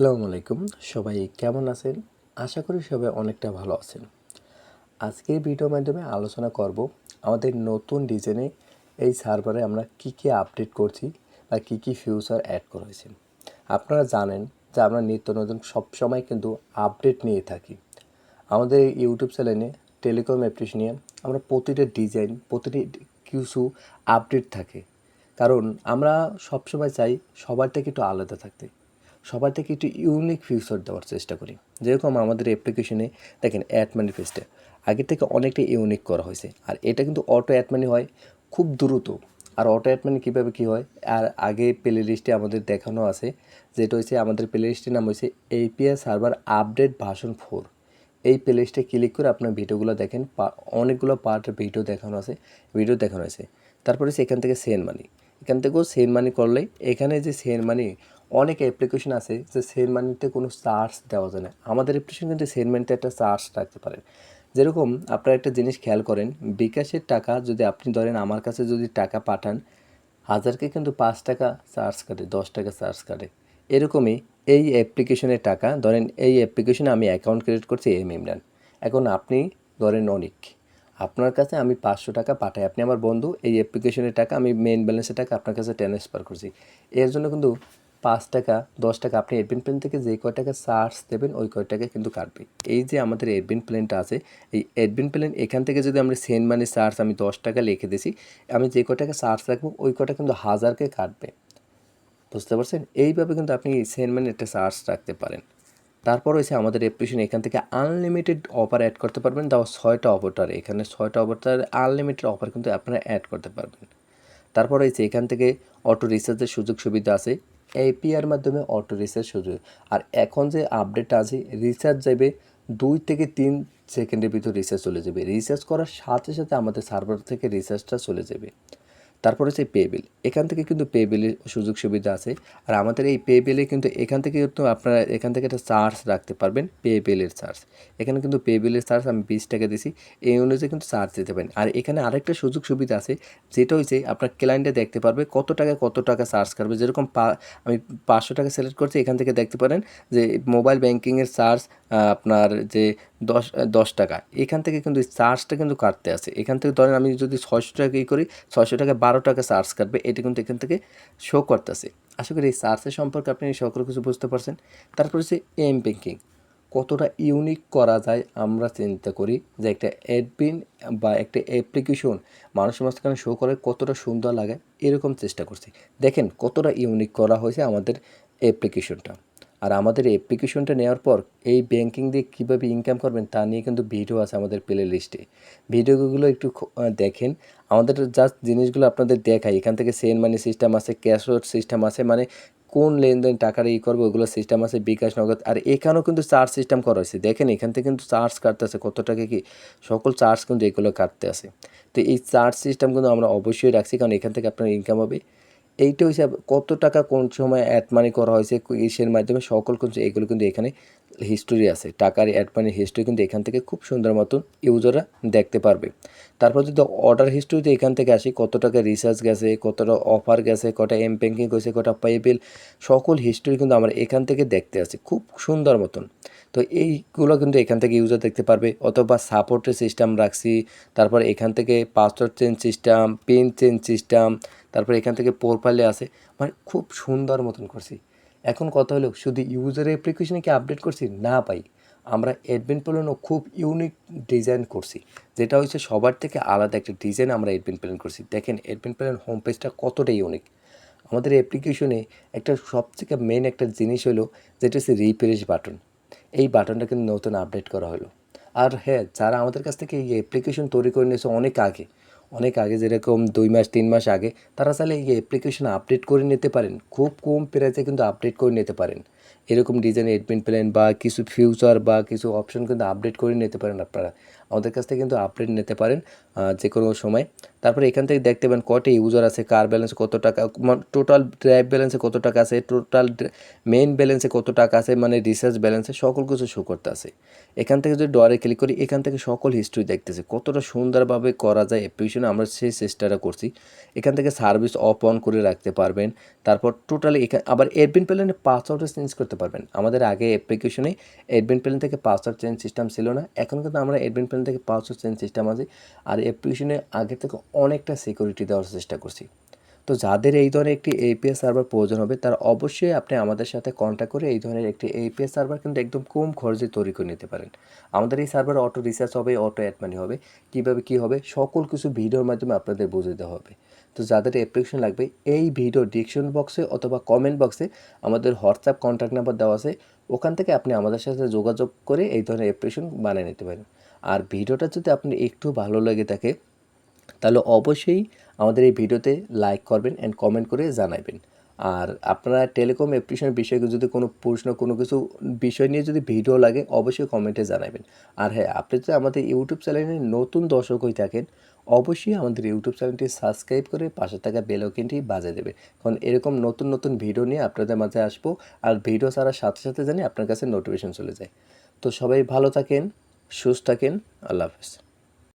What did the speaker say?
আসসালামু আলাইকুম। সবাই কেমন আছেন? আশা করি সবাই অনেকটা ভালো আছেন। আজকের ভিডিওর মাধ্যমে আলোচনা করব আমাদের নতুন ডিজাইনে এই সার্ভারে আমরা কি কি আপডেট করছি বা কি কি ফিউচার অ্যাড করা হয়েছে। আপনারা জানেন যে আমরা নিত্য নতুন সবসময় কিন্তু আপডেট নিয়ে থাকি। আমাদের ইউটিউব চ্যানেলে টেলিকম অ্যাপ্লিকেশন নিয়ে আমরা প্রতিটা ডিজাইন, প্রতিটি কিছু আপডেট থাকে। কারণ আমরা সবসময় চাই সবার থেকে একটু আলাদা থাকতে। সবার থেকে একটু ইউনিক ফিউচার দেওয়ার চেষ্টা করি। যেরকম আমাদের অ্যাপ্লিকেশনে দেখেন অ্যাড ম্যানিফেস্টে আগের থেকে অনেকটা ইউনিক করা হয়েছে। আর এটা কিন্তু অটো অ্যাড মানি হয় খুব দ্রুত। আর অটো অ্যাড মানি কীভাবে কী হয়? আর আগে প্লে লিস্টে আমাদের দেখানো আছে, যেটা হচ্ছে আমাদের প্লে লিস্টের নাম হচ্ছে API server update version four এই প্লে লিস্টে ক্লিক করে আপনার ভিডিওগুলো দেখেন অনেকগুলো পার্টের ভিডিও দেখানো আছে ভিডিও দেখানো আছে তারপরে এখান থেকে সেন মানি এখান থেকেও সেন মানি করলেই এখানে যে সেন মানি অনেক অ্যাপ্লিকেশন আছে যে সেন মানিতে কোনো চার্জ দেওয়া যায় না। আমাদের অ্যাপ্লিকেশন কিন্তু সেন মানিতে একটা চার্জ রাখতে পারেন। যেরকম আপনারা একটা জিনিস খেয়াল করেন, বিকাশের টাকা যদি আপনি ধরেন আমার কাছে যদি টাকা পাঠান, হাজারকে কিন্তু পাঁচ টাকা চার্জ কাটে, দশ টাকা চার্জ কাটে। এরকমই এই অ্যাপ্লিকেশনের টাকা, ধরেন এই অ্যাপ্লিকেশনে আমি অ্যাকাউন্ট ক্রিয়েট করছি এম ইমরান এখন আপনি ধরেন অনিক, আপনার কাছে আমি পাঁচশো টাকা পাঠাই। আপনি আমার বন্ধু, এই অ্যাপ্লিকেশনের টাকা, আমি মেন ব্যালেন্সের টাকা আপনার কাছে ট্রান্সফার করছি। এর জন্য কিন্তু পাঁচ টাকা, দশ টাকা, আপনি এডমিন প্ল্যান থেকে যে কয় টাকা চার্জ দেবেন, ওই কয় টাকা কিন্তু কাটবে। এই যে আমাদের এডমিন প্ল্যানটা আছে, এই এডমিন প্ল্যান এখান থেকে যদি আমরা সেন্ড মানি চার্জ আমি দশ টাকা লিখে দিছি, আমি যে কয় টাকা চার্জ রাখব, ওই কয়টা কিন্তু হাজারকে কাটবে। বুঝতে পারছেন? এইভাবে কিন্তু আপনি সেন্ড মানি একটা চার্জ রাখতে পারেন। তারপর হয়েছে আমাদের অ্যাপ্লিকেশন এখান থেকে আনলিমিটেড অফার অ্যাড করতে পারবেন। তাও ছয়টা অফারটার এখানে ছয়টা অফারটার আনলিমিটেড অফার কিন্তু আপনারা অ্যাড করতে পারবেন। তারপর হয়েছে এখান থেকে অটো রিচার্জের সুযোগ সুবিধা আছে। এপিআর মাধ্যমে অটো রিচার্জ শুরু আর এখন যে আপডেট আছে রিচার্জ যাবে দুই থেকে তিন সেকেন্ডের ভিতর রিচার্জ চলে যাবে। রিচার্জ করার সাথে সাথে আমাদের সার্ভার থেকে রিচার্জটা চলে যাবে। তারপর হচ্ছে পে বিল এখান থেকে কিন্তু পে বিলের সুযোগ সুবিধা আছে। আর আমাদের এই পে বিলে কিন্তু এখান থেকে কিন্তু আপনারা এখান থেকে একটা চার্জ রাখতে পারবেন পে বিলের চার্জ এখানে কিন্তু পে বিলের চার্জ আমি বিশ টাকা দিছি এই অনুযায়ী কিন্তু চার্জ দিতে পারেন। আর এখানে আরেকটা সুযোগ সুবিধা আছে, যেটা হচ্ছে আপনার ক্লায়েন্টে দেখতে পারবে কত টাকা কত টাকা চার্জ করবে। যেরকম আমি পাঁচশো টাকা সিলেক্ট করছি, এখান থেকে দেখতে পারেন যে মোবাইল ব্যাঙ্কিংয়ের চার্জ আপনার যে দশ দশ টাকা। এখান থেকে কিন্তু চার্জটা কিন্তু কাটতে আছে। এখান থেকে ধরেন আমি যদি ছয়শো টাকা ই করি, ছয়শো টাকা বারো টাকা চার্জ কাটবে, এটা কিন্তু এখান থেকে শো করতেছে। আশা করি এই চার্জের সম্পর্কে আপনি সকল কিছু বুঝতে পারছেন। তারপর হচ্ছে এম ব্যাংকিং কতটা ইউনিক করা যায় আমরা চিন্তা করি যে একটা অ্যাডমিন বা একটা অ্যাপ্লিকেশন মানুষের মাঝখানে শো করে কতটা সুন্দর লাগে, এরকম চেষ্টা করছি। দেখেন কতটা ইউনিক করা হয়েছে আমাদের অ্যাপ্লিকেশনটা আর আমাদের অ্যাপ্লিকেশনটা নেওয়ার পর এই ব্যাংকিং দিয়ে কীভাবে ইনকাম করবেন তা নিয়ে কিন্তু ভিডিও আছে আমাদের প্লে লিস্টে ভিডিওগুলো একটু দেখেন। আমাদের জাস্ট জিনিসগুলো আপনাদের দেখাই। এখান থেকে সেন মানি সিস্টেম আছে ক্যাশ সিস্টেম আছে মানে কোন লেনদেন টাকার ই করব ওগুলো সিস্টেম আছে, বিকাশ নগদ। আর এখানেও কিন্তু চার্জ সিস্টেম করা হয়েছে। দেখেন, এখান থেকে কিন্তু চার্জ কাটতে আছে। কত টাকা কি? সকল চার্জ কিন্তু এগুলো কাটতে আছে। তো এই চার্জ সিস্টেম কিন্তু আমরা অবশ্যই রাখছি, কারণ এখান থেকে আপনার ইনকাম হবে। এইটা হচ্ছে কত টাকা কোন সময় অ্যাড মানি করা হয়েছে ইসের মাধ্যমে, সকল কিছু, এগুলো কিন্তু এখানে হিস্টোরি আছে। টাকার অ্যাড মানির হিস্টোরি কিন্তু এখান থেকে খুব সুন্দর মতন ইউজাররা দেখতে পারবে। তারপর যদি অর্ডার হিস্টোরিতে এখান থেকে আসি, কত টাকা রিচার্জ গেছে, কতটা অফার গেছে, কটা এম ব্যাঙ্কিং গেছে কটা পেবিল সকল হিস্টোরি কিন্তু আমরা এখান থেকে দেখতে আসি, খুব সুন্দর মতন। তো এইগুলো কিন্তু এখান থেকে ইউজার দেখতে পারবে, অথবা সাপোর্টের সিস্টেম রাখছি, তারপর এখান থেকে password change system pin change system তারপর এখান থেকে প্রোফাইলে আছে মানে খুব সুন্দর মতন করছি। এখন কথা হলো, শুধু ইউজার অ্যাপ্লিকেশনে কি আপডেট করছি? না পাই আমরা অ্যাডমিন প্ল্যানও খুব ইউনিক ডিজাইন করছি। যেটা হচ্ছে সবার থেকে আলাদা একটা ডিজাইন আমরা অ্যাডমিন প্ল্যান করছি। দেখেন অ্যাডমিন প্ল্যান হোম পেজটা কতটা ইউনিক আমাদের অ্যাপ্লিকেশনে একটা সবথেকে মেন একটা জিনিস হলো, যেটা হচ্ছে রিফ্রেশ বাটন এই বাটনটা কিন্তু নতুন আপডেট করা হলো। আর হ্যাঁ যারা আমাদের কাছ থেকে এই অ্যাপ্লিকেশন তৈরি করে নিয়েছে অনেক আগে অনেক আগে যেরকম দুই মাস, তিন মাস আগে, তারা চাইলে এই অ্যাপ্লিকেশন আপডেট করে নিতে পারেন। খুব কম প্রাইসে কিন্তু আপডেট করে নিতে পারেন। এরকম ডিজাইন এডমিন প্ল্যান বা কিছু ফিউচার বা কিছু অপশন কিন্তু আপডেট করে নিতে পারেন আপনারা। আমাদের কাছ থেকে কিন্তু আপডেট নিতে পারেন যে কোনো সময়। তারপরে এখান থেকে দেখতে পাবেন কয়টা ইউজার আছে কার ব্যালেন্স কত টাকা টোটাল ড্রাইভ ব্যালেন্সে কত টাকা আছে টোটাল মেইন ব্যালেন্সে কত টাকা আছে মানে রিসার্চ ব্যালেন্সে সকল কিছু শো করতে আছে এখান থেকে যদি ডরে ক্লিক করি, এখান থেকে সকল হিস্ট্রি দেখতেছে, কতটা সুন্দরভাবে করা যায় অ্যাপ্লিকেশনে আমরা সেই চেষ্টাটা করছি। এখান থেকে সার্ভিস অফ অন করে রাখতে পারবেন, তারপর টোটালি এখানে আবার এডমিন প্ল্যানে পাসওয়ার্ডও চেঞ্জ করতে পারবেন। আমাদের আগে অ্যাপ্লিকেশনে এডমিন প্ল্যান থেকে পাসওয়ার্ড চেঞ্জ সিস্টেম ছিল না, এখন কিন্তু আমরা এডমিন প্ল্যান থেকে পাসওয়ার্ড চেঞ্জ সিস্টেম আছে, আর অ্যাপ্লিকেশনে আগে থেকে অনেকটা সিকিউরিটি দেওয়ার চেষ্টা করছি। তো যাদের এই ধরনের একটি এপিএস সার্ভার প্রয়োজন হবে, তারা অবশ্যই আপনি আমাদের সাথে কন্ট্যাক্ট করে এই ধরনের একটি এপিএস সার্ভার কিন্তু একদম কম খরচে তৈরি করে নিতে পারেন। আমাদের এই সার্ভার অটো রিসার্চ হবে অটো অ্যাডমানি হবে। কীভাবে কী হবে? সকল কিছু ভিডিওর মাধ্যমে আপনাদের বুঝে দেওয়া হবে। তো যাদের অ্যাপ্লিকেশন লাগবে, এই ভিডিও ডিকশন বক্সে অথবা কমেন্ট বক্সে আমাদের হোয়াটসঅ্যাপ কন্ট্যাক্ট নাম্বার দেওয়া আছে। ওখান থেকে আপনি আমাদের সাথে যোগাযোগ করে এই ধরনের অ্যাপ্লিকেশন বানিয়ে নিতে পারেন। আর ভিডিওটা যদি আপনি একটু ভালো লেগে থাকে তাহলে অবশ্যই আমাদের এই ভিডিওতে লাইক করবেন অ্যান্ড কমেন্ট করে জানাবেন আর আপনারা টেলিকম অ্যাপ্লিকেশনের বিষয়ে যদি কোনো প্রশ্ন, কোনো কিছু বিষয় নিয়ে যদি ভিডিও লাগে, অবশ্যই কমেন্টে জানাবেন আর হ্যাঁ আপনি যদি আমাদের ইউটিউব চ্যানেলে নতুন দর্শক হয়ে থাকেন, অবশ্যই আমাদের ইউটিউব চ্যানেলটি সাবস্ক্রাইব করে পাশে থাকা বেল আইকনটি বাজিয়ে দেবে কারণ এরকম নতুন নতুন ভিডিও নিয়ে আপনাদের মাঝে আসব, আর ভিডিও ছাড়ার সাথে সাথে জানি আপনার কাছে নোটিফিকেশন চলে যায়। তো সবাই ভালো থাকেন, সুস্থ থাকেন, আল্লাহ হাফেজ।